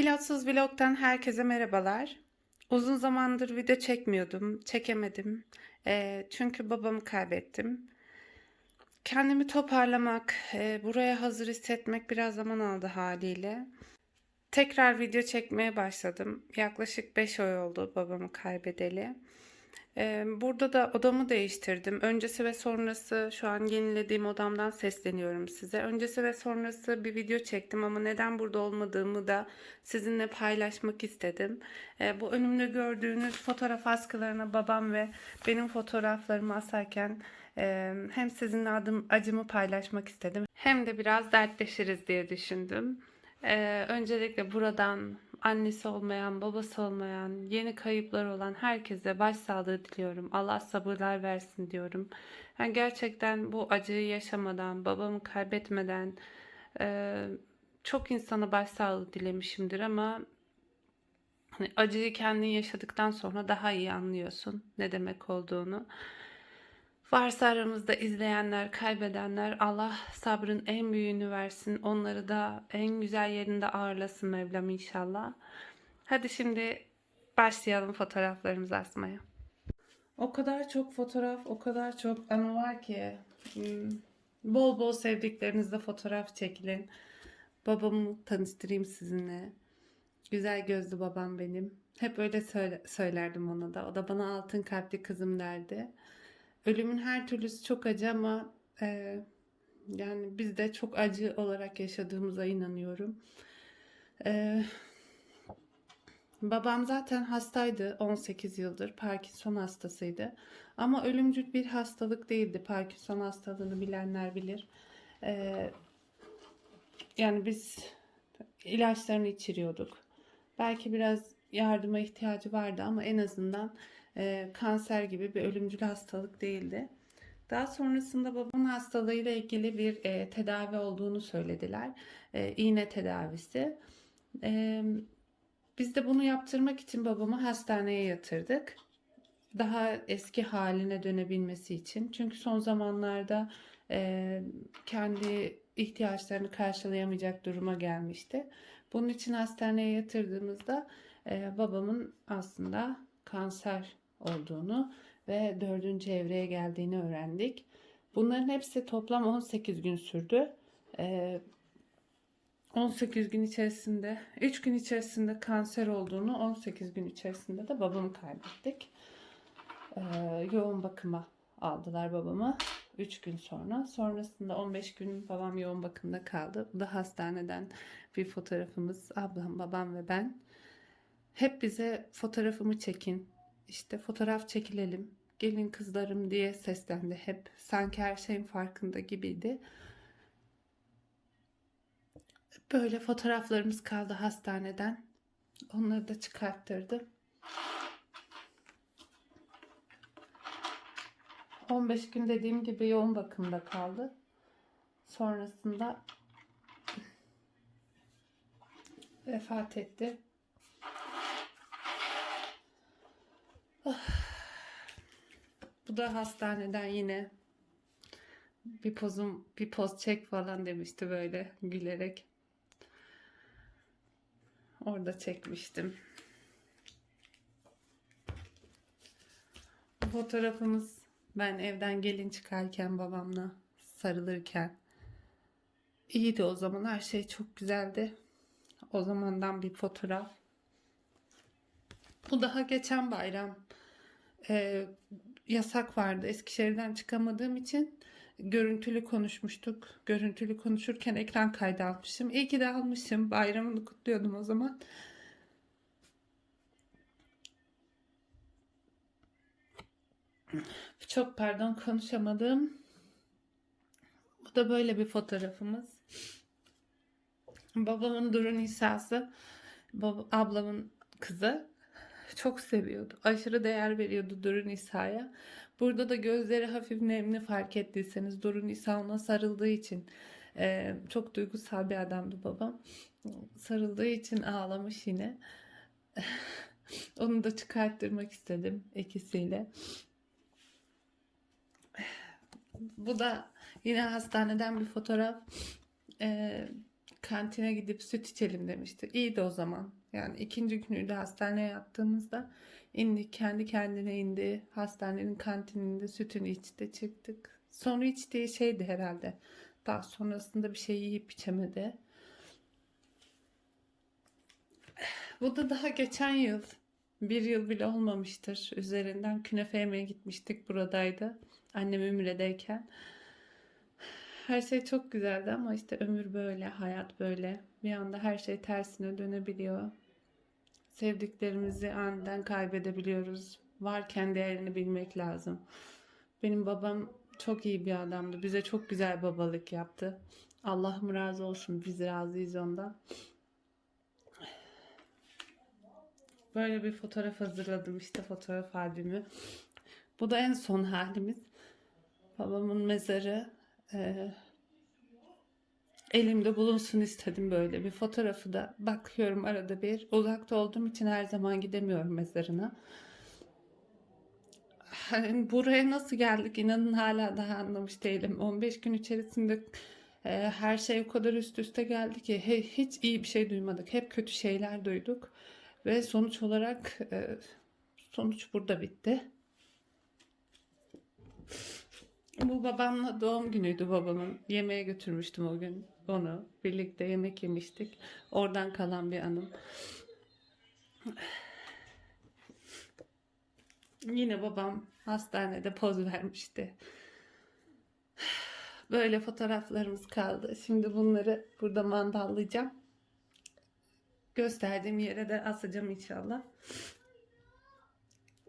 Pilotsuz Vlog'dan herkese merhabalar. Uzun zamandır video çekmiyordum, çekemedim. Eee, çünkü babamı kaybettim. Kendimi toparlamak, eee, buraya hazır hissetmek biraz zaman aldı haliyle. Tekrar video çekmeye başladım. Yaklaşık 5 ay oldu babamı kaybedeli. Burada da odamı değiştirdim. Öncesi ve sonrası şu an yenilediğim odamdan sesleniyorum size. Öncesi ve sonrası bir video çektim ama neden burada olmadığımı da sizinle paylaşmak istedim. Bu önümde gördüğünüz fotoğraf askılarına babam ve benim fotoğraflarımı asarken hem sizinle adım, acımı paylaşmak istedim hem de biraz dertleşiriz diye düşündüm. Öncelikle buradan annesi olmayan, babası olmayan, yeni kayıplar olan herkese başsağlığı diliyorum. Allah sabırlar versin diyorum. Yani gerçekten bu acıyı yaşamadan, babamı kaybetmeden eee, çok insana başsağlığı dilemişimdir ama hani acıyı kendin yaşadıktan sonra daha iyi anlıyorsun ne demek olduğunu. Varsa aramızda izleyenler, kaybedenler Allah sabrın en büyüğünü versin. Onları da en güzel yerinde ağırlasın Mevlam inşallah. Hadi şimdi başlayalım fotoğraflarımızı asmaya. O kadar çok fotoğraf, o kadar çok anı var ki. Hmm, Bol bol sevdiklerinizle fotoğraf çekilin. Babamı tanıştırayım sizinle. Güzel gözlü babam benim. Hep öyle söyle- söylerdim ona da. O da bana altın kalpli kızım derdi. Ölümün her türlüsü çok acı ama e, yani biz de çok acı olarak yaşadığımıza inanıyorum. E, babam zaten hastaydı 18 yıldır. Parkinson hastasıydı. Ama ölümcül bir hastalık değildi. Parkinson hastalığını bilenler bilir. E, yani biz ilaçlarını içiriyorduk. Belki biraz yardıma ihtiyacı vardı ama en azından e, kanser gibi bir ölümcül hastalık değildi. Daha sonrasında babamın hastalığıyla ilgili bir e, tedavi olduğunu söylediler. E, iğne tedavisi. E, biz de bunu yaptırmak için babamı hastaneye yatırdık. Daha eski haline dönebilmesi için. Çünkü son zamanlarda e, kendi ihtiyaçlarını karşılayamayacak duruma gelmişti. Bunun için hastaneye yatırdığımızda e, babamın aslında kanser olduğunu ve dördüncü evreye geldiğini öğrendik. Bunların hepsi toplam 18 gün sürdü. Ee, 18 gün içerisinde, 3 gün içerisinde kanser olduğunu, 18 gün içerisinde de babamı kaybettik. Ee, yoğun bakıma aldılar babamı 3 gün sonra. Sonrasında 15 gün babam yoğun bakımda kaldı. Bu da hastaneden bir fotoğrafımız. Ablam, babam ve ben. Hep bize fotoğrafımı çekin, işte fotoğraf çekilelim, gelin kızlarım diye seslendi hep. Sanki her şeyin farkında gibiydi. Böyle fotoğraflarımız kaldı hastaneden. Onları da çıkarttırdım. 15 gün dediğim gibi yoğun bakımda kaldı. Sonrasında vefat etti. Da hastaneden yine bir pozum bir poz çek falan demişti böyle gülerek. Orada çekmiştim. Bu fotoğrafımız ben evden gelin çıkarken babamla sarılırken. İyiydi o zaman her şey çok güzeldi. O zamandan bir fotoğraf. Bu daha geçen bayram e, yasak vardı. Eskişehir'den çıkamadığım için görüntülü konuşmuştuk. Görüntülü konuşurken ekran kaydı almışım. İyi ki de almışım. Bayramını kutluyordum o zaman. Çok pardon konuşamadım. Bu da böyle bir fotoğrafımız. Babamın Duru Nisa'sı. Bab- ablamın kızı çok seviyordu. Aşırı değer veriyordu Duru Nisa'ya. Burada da gözleri hafif nemli fark ettiyseniz Duru Nisa ona sarıldığı için e, çok duygusal bir adamdı babam. Sarıldığı için ağlamış yine. Onu da çıkarttırmak istedim ikisiyle. Bu da yine hastaneden bir fotoğraf. E, kantine gidip süt içelim demişti. İyiydi o zaman. Yani ikinci günüydü hastaneye yattığımızda. indik kendi kendine indi. Hastanenin kantininde sütünü içti çıktık. Sonra içtiği şeydi herhalde. Daha sonrasında bir şey yiyip içemedi. Bu da daha geçen yıl. Bir yıl bile olmamıştır. Üzerinden künefe yemeye gitmiştik buradaydı. Annem Ümre'deyken. Her şey çok güzeldi ama işte ömür böyle, hayat böyle. Bir anda her şey tersine dönebiliyor. Sevdiklerimizi aniden kaybedebiliyoruz. Varken değerini bilmek lazım. Benim babam çok iyi bir adamdı. Bize çok güzel babalık yaptı. Allah'ım razı olsun. Biz razıyız ondan. Böyle bir fotoğraf hazırladım işte fotoğraf albümü. Bu da en son halimiz. Babamın mezarı e, elimde bulunsun istedim böyle bir fotoğrafı da bakıyorum arada bir. Uzakta olduğum için her zaman gidemiyorum mezarına. Hani buraya nasıl geldik inanın hala daha anlamış değilim. 15 gün içerisinde e, her şey o kadar üst üste geldi ki he- hiç iyi bir şey duymadık. Hep kötü şeyler duyduk. Ve sonuç olarak e, sonuç burada bitti. Bu babamla doğum günüydü babamın. Yemeğe götürmüştüm o gün onu. Birlikte yemek yemiştik. Oradan kalan bir anım. Yine babam hastanede poz vermişti. Böyle fotoğraflarımız kaldı. Şimdi bunları burada mandallayacağım. Gösterdiğim yere de asacağım inşallah.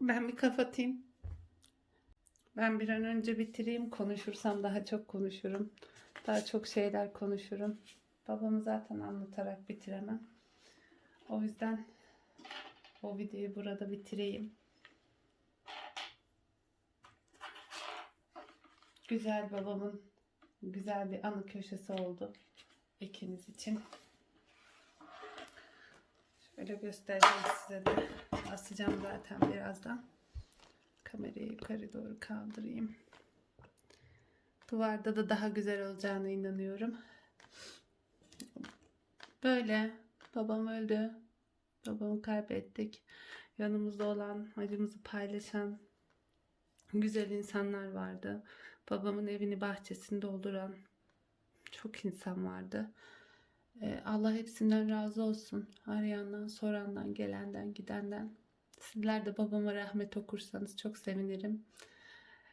Ben bir kapatayım. Ben bir an önce bitireyim. Konuşursam daha çok konuşurum. Daha çok şeyler konuşurum. Babamı zaten anlatarak bitiremem. O yüzden o videoyu burada bitireyim. Güzel babamın güzel bir anı köşesi oldu ikiniz için. Şöyle göstereceğim size de. Asacağım zaten birazdan. Kamerayı yukarı doğru kaldırayım. Duvarda da daha güzel olacağına inanıyorum. Böyle babam öldü. Babamı kaybettik. Yanımızda olan, acımızı paylaşan güzel insanlar vardı. Babamın evini bahçesini dolduran çok insan vardı. Ee, Allah hepsinden razı olsun. Arayandan, sorandan, gelenden, gidenden. Sizler de babama rahmet okursanız çok sevinirim.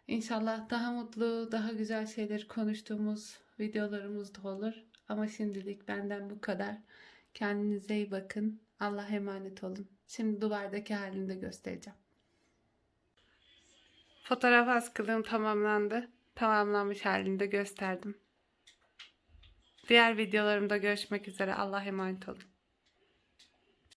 İnşallah daha mutlu, daha güzel şeyleri konuştuğumuz videolarımız da olur. Ama şimdilik benden bu kadar. Kendinize iyi bakın. Allah'a emanet olun. Şimdi duvardaki halini de göstereceğim. Fotoğraf askılığım tamamlandı. Tamamlanmış halini de gösterdim. Diğer videolarımda görüşmek üzere. Allah'a emanet olun.